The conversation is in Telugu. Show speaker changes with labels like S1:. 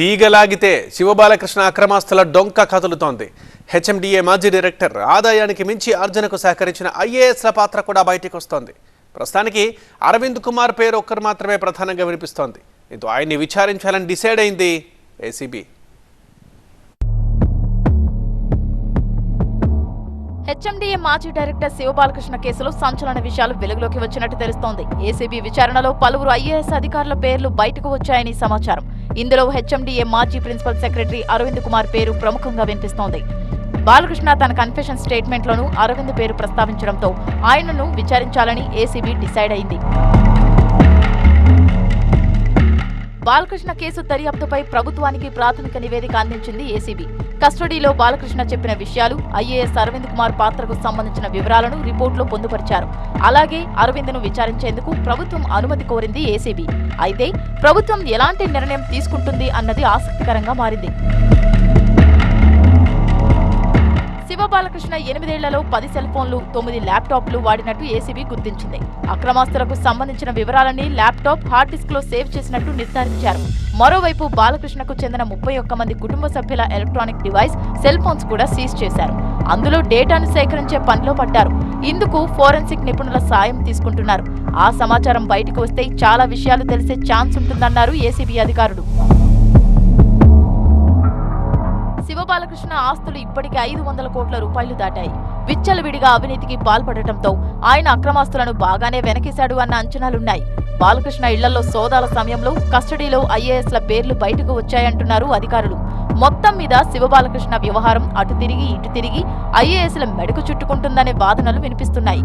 S1: తీగలాగితే శివబాలకృష్ణ అక్రమాస్తుల డొంక కదులుతోంది. హెచ్ఎండిఏ మాజీ డైరెక్టర్ ఆదాయానికి మించి అర్జునకు సహకరించిన ఐఏఎస్ల పాత్ర కూడా బయటికి వస్తోంది ప్రస్తుతానికి అరవింద్ కుమార్ పేరు ఒక్కరు మాత్రమే ప్రధానంగా వినిపిస్తోంది. దీంతో ఆయన్ని విచారించాలని డిసైడ్ అయింది ఏసీబీ.
S2: హెచ్ఎండిఏ మాజీ డైరెక్టర్ శివబాలకృష్ణ కేసులో సంచలన విషయాలు వెలుగులోకి వచ్చినట్టు తెలుస్తోంది. ఏసీబీ విచారణలో పలువురు ఐఏఎస్ అధికారుల పేర్లు బయటకు వచ్చాయని సమాచారం. ఇందులో హెచ్ఎండిఏ మాజీ ప్రిన్సిపల్ సెక్రటరీ అరవింద్ కుమార్ పేరు ప్రముఖంగా వినిపిస్తోంది. బాలకృష్ణ తన కన్ఫెషన్ స్టేట్మెంట్లోనూ అరవింద్ పేరు ప్రస్తావించడంతో ఆయనను విచారించాలని ఏసీబీ డిసైడ్ అయింది. బాలకృష్ణ కేసు దర్యాప్తుపై ప్రభుత్వానికి ప్రాథమిక నివేదిక అందించింది ఏసీబీ. కస్టడీలో బాలకృష్ణ చెప్పిన విషయాలు ఐఏఎస్ అరవింద్ కుమార్ పాత్రకు సంబంధించిన వివరాలను రిపోర్టులో పొందుపరిచారు. అలాగే అరవింద్ను విచారించేందుకు ప్రభుత్వం అనుమతి కోరింది ఏసీబీ. అయితే ప్రభుత్వం ఎలాంటి నిర్ణయం తీసుకుంటుంది అన్నది ఆసక్తికరంగా మారింది. బాలకృష్ణ ఎనిమిదేళ్ళలో పది సెల్ ఫోన్లు తొమ్మిది ల్యాప్టాప్లు వాడినట్టు ఏసీబీ గుర్తించింది. అక్రమాస్తులకు సంబంధించిన వివరాలన్నీ ల్యాప్టాప్ హార్డ్ డిస్క్లో సేవ్ చేసినట్టు నిర్ధారించారు. మరోవైపు బాలకృష్ణకు చెందిన ముప్పై ఒక్క మంది కుటుంబ సభ్యుల ఎలక్ట్రానిక్ డివైస్ సెల్ ఫోన్స్ కూడా సీజ్ చేశారు. అందులో డేటాను సేకరించే పనిలో పడ్డారు. ఇందుకు ఫోరెన్సిక్ నిపుణుల సాయం తీసుకుంటున్నారు. ఆ సమాచారం బయటకు వస్తే చాలా విషయాలు తెలిసే ఛాన్స్ ఉంటుందన్నారు ఏసీబీ అధికారులు. గోపాలకృష్ణ ఆస్తులు ఇప్పటికే ఐదు వందల కోట్ల రూపాయలు దాటాయి. విచ్చలవిడిగా అవినీతికి పాల్పడటంతో ఆయన అక్రమాస్తులను బాగానే వెనకేశాడు అన్న అంచనాలున్నాయి. బాలకృష్ణ ఇళ్ళలో సోదాల సమయంలో కస్టడీలో ఐఏఎస్ల పేర్లు బయటకు వచ్చాయంటున్నారు అధికారులు. మొత్తం మీద శివబాలకృష్ణ వ్యవహారం అటు తిరిగి ఇటు తిరిగి ఐఏఎస్ల మెడకు చుట్టుకుంటుందనే వాదనలు వినిపిస్తున్నాయి.